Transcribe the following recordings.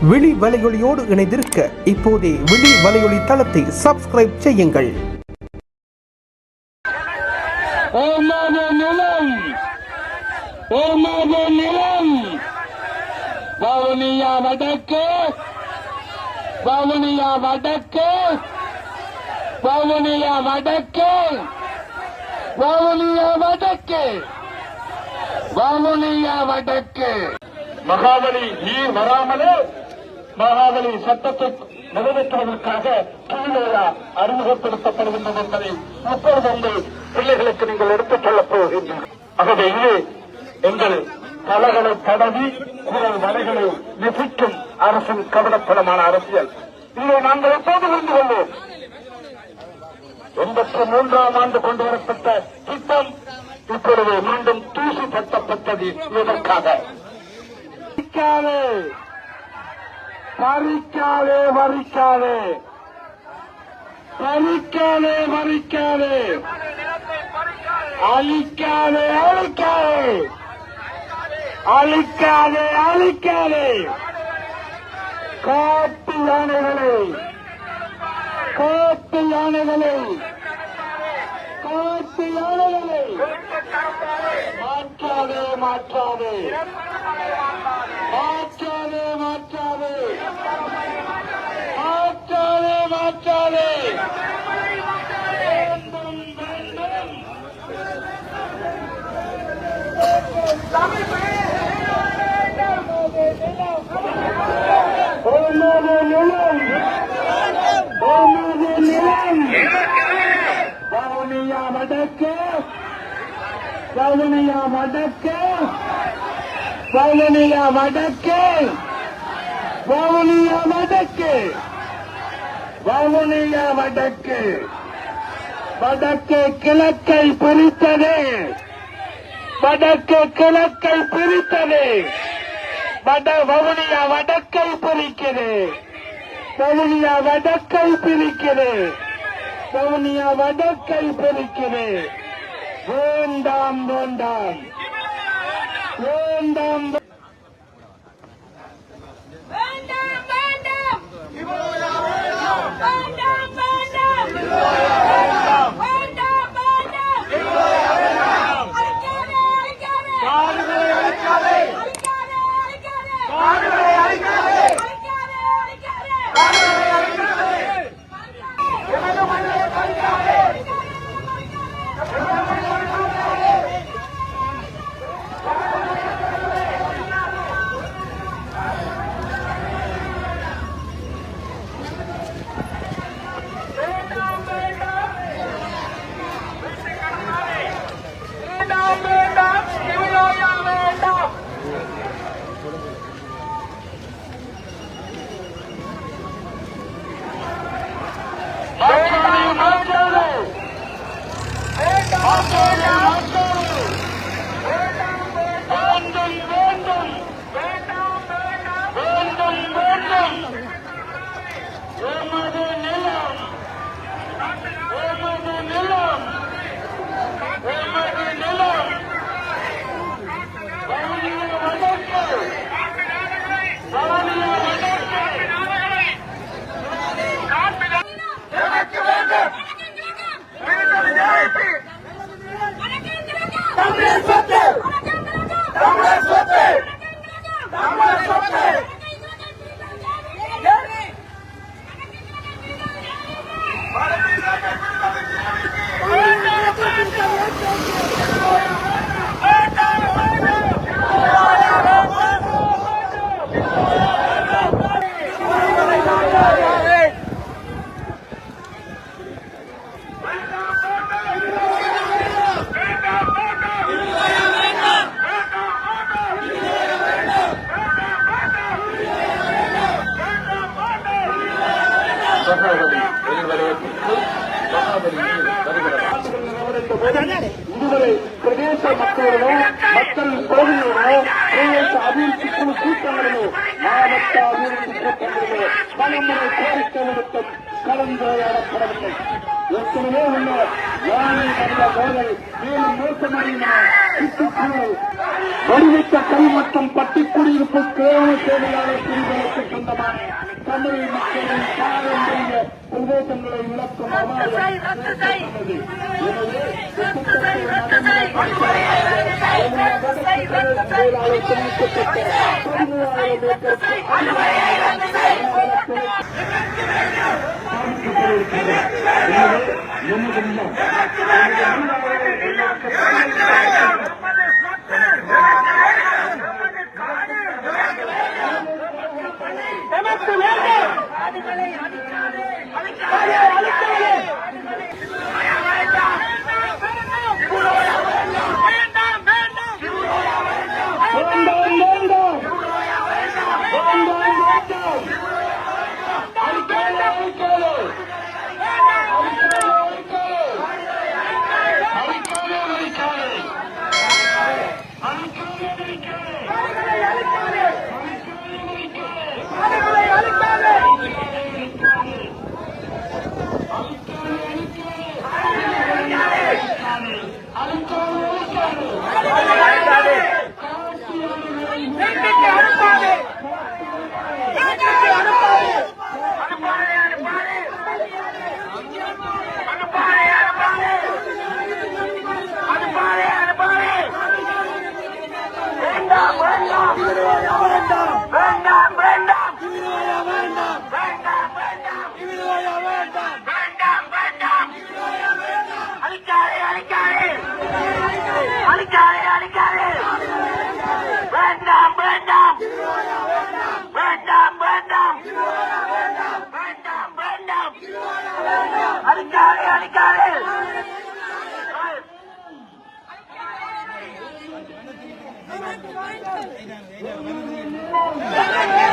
விழி வலையொலியோடு இணைந்திருக்க இப்போதே விழி வலையொலி தளத்தை சப்ஸ்கிரைப் செய்யுங்கள். நிலம் வவுனியா வடக்கு வவுனியா வடக்கு வவுனியா வடக்கு வவுனியா வடக்கு வவுனியா வடக்கு. மகாபலி நீர் வராமலே மகாபலி சட்டத்தை நிறைவேற்றுவதற்காக கீழேயா அறிமுகப்படுத்தப்படுகின்றது என்பதை இப்பொழுது உங்கள் பிள்ளைகளுக்கு நீங்கள் எடுத்துச் சொல்லப் போகின்றீர்கள். ஆகவே இது எங்கள் தலைகளை தடவி குரல் வலைகளை நெசிக்கும் அரசின் கவனப்படமான அரசியல். இதை நாங்கள் எப்போது புரிந்து கொள்வோம்? எண்பத்தி மூன்றாம் ஆண்டு கொண்டு வரப்பட்ட திட்டம் இப்பொழுது மீண்டும் தூசி தட்டப்பட்டது இதற்காக பறிக்காதே பறிக்காதே வரிக்காதே பறிக்காதே வரிக்காதே அழிக்காதே அழிக்காதே. அழிக்காதே அழிக்காதே. காட்டு யானைகளை காட்டு யானைகளை காட்டு யானைகளை. மாற்றாதே மாற்றாதே. மாற்றாதே மாற்ற வாக்காளி நிலம் நிலம் பவுனியா மடக்க பவுனியா மடக்க. பவுனியா மடக்க. வவுனியா வடக்கு. வடக்கு கிழக்கை பிரித்தது வடக்கு கிழக்கை பிரித்தது வட வவுனியா வடக்கை பிரிக்கிறது வவுனியா வடக்கை பிரிக்கிறது வவுனியா வடக்கை பிரிக்கிறது வேண்டாம் வேண்டாம். வேண்டாம் வேண்டாம். இதுவரை பிரதேச மக்களிடமோ மக்கள் கோவிலிடமோ பிரதேச அபிவிருத்தி குழு கூட்டங்களிலோ மாவட்ட அபிவிருத்தி கூட்டங்களிலோ பலமுறை கோரிக்கை விடுத்தும் கலந்துரையாடப்படவில்லை ஏற்கனவே உள்ள யானை நல்ல மோதல் மேலும் மோசமடைந்தன வடிவத்த கல் மற்றும் பட்டி குடியிருப்பு கிராம சேவையாளர் பிரிவுகளுக்கு சொந்தமான தமிழ் மக்களின் பாரம்பரிய பிரதேசங்களை விளக்கும் அபாயம் வேண்டாம் Thank you.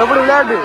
எப்படி விளையாட்டு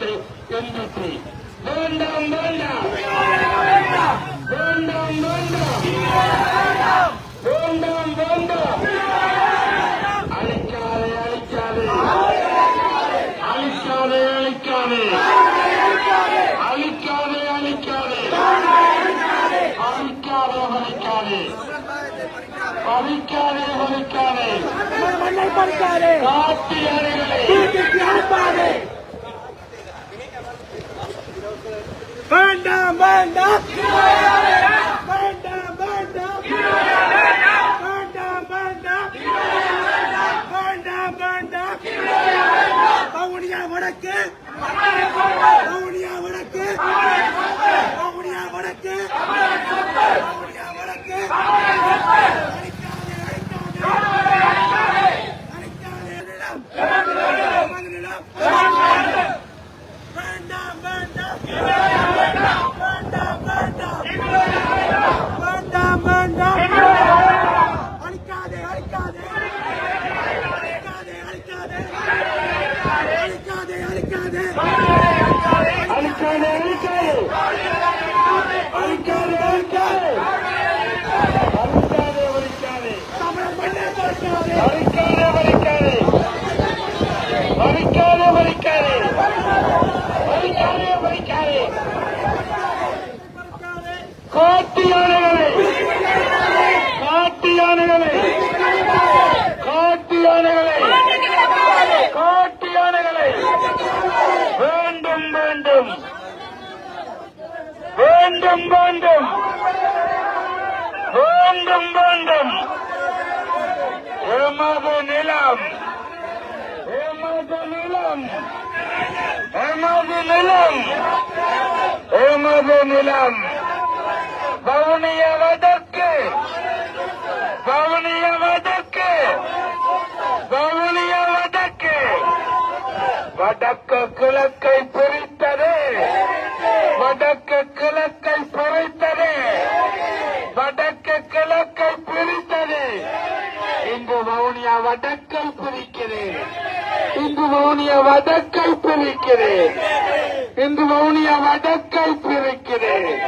என்று எண்ணிக்கை வேண்டாம் வேண்டாம் வேண்டாம் வேண்டாம் வேண்டாம் வேண்டாம் அழிக்காதே அழிக்காதே அழிக்காதே அழிக்காதே அழிக்காதே அழிக்காதே அழிக்காதே அழிக்காதே பறிக்காதே பறிக்காதே காட்டு யானைகளே வேண்டாம் வேண்டாம். வேண்டாம் வேண்டாம். வேண்டாம் வேண்டாம். வேண்டாம் வேண்டாம். வவுனியா வடக்கு. வவுனியா வடக்கு. வவுனியா வடக்கு. வவுனியா வடக்கு. வேண்டும் வேண்டும் எமது நிலம். எமது நிலம். எமது நிலம். எமது நிலம். பவுனியவதற்கு பவுனியவதற்கு பவுனியவதற்கு வடக்கு கிழக்கை பிரித்தது. வடக்கை பிரிக்கிறேன். இன்று மௌனிய வதக்கல் பிரிக்கிறேன். இன்று மௌனிய வதக்கல் பிரிக்கிறேன்.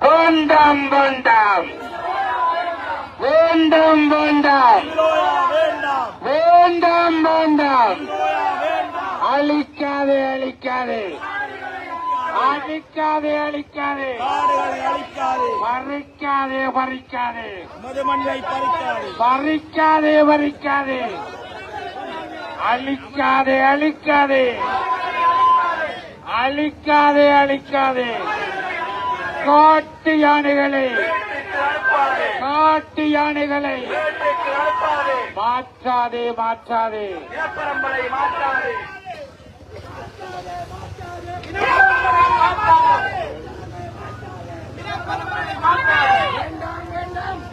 வேண்டாம் வேண்டாம். வேண்டாம் வேண்டாம். வேண்டாம் வேண்டாம். அழிக்காதே அழிக்காதே. அழிக்காதே அழிக்காதே. பறிக்காதே பறிக்காதே. மதுமணியை பறிக்காது. பறிக்காதே பறிக்காதே. அழிக்காதே அழிக்காதே. அழிக்காதே அழிக்காதே. காட்டு யானைகளை. காட்டு யானைகளை. மாற்றாதே மாற்றாதே.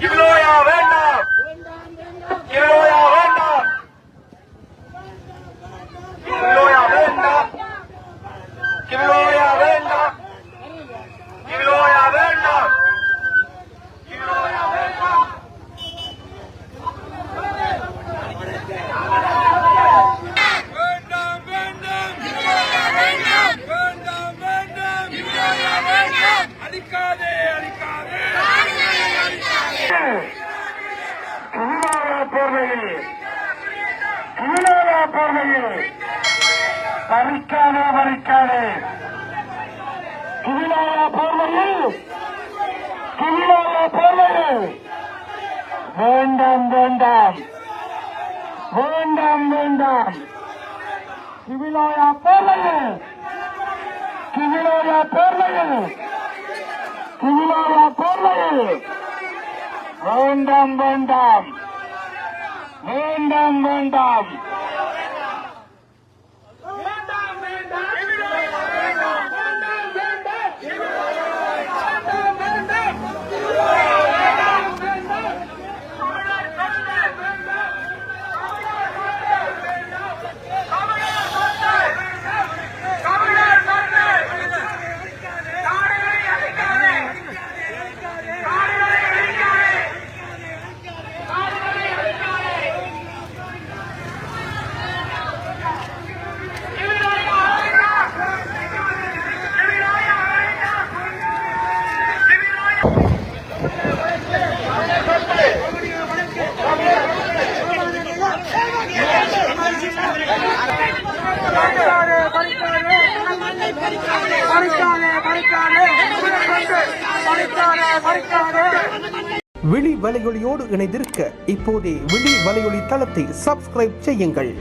கிலோயா வேண்டாம். கிலோயா வேண்டாம். கிலோயா வேண்டாம். கிலோயா வேண்டாம். கிலோயா வேண்டாம் கிலோயா வேண்டாம் வேண்டாம் வேண்டாம் வேண்டாம் வேண்டாம் வேண்டாம் அடிக்காதே அடிக்காதே கிளாரா போர்வையில் கிளாரா போர்வையில் பறிக்காதே பறிக்காதே கிளாரா போர்வையில் கிளாரா போர்வையில் வேண்டாம் வேண்டாம். வேண்டாம் வேண்டாம். கிவிலாயா போர்வையில் கிவிலாயா போர்வையில் கிவிலாயா போர்வையில். வேண்டாம் வேண்டாம். வேண்டாம் வேண்டாம். விழி வலையொலியோடு இணைந்திருக்க இப்போதே விழி வலையொலி தளத்தை சப்ஸ்கிரைப் செய்யுங்கள்.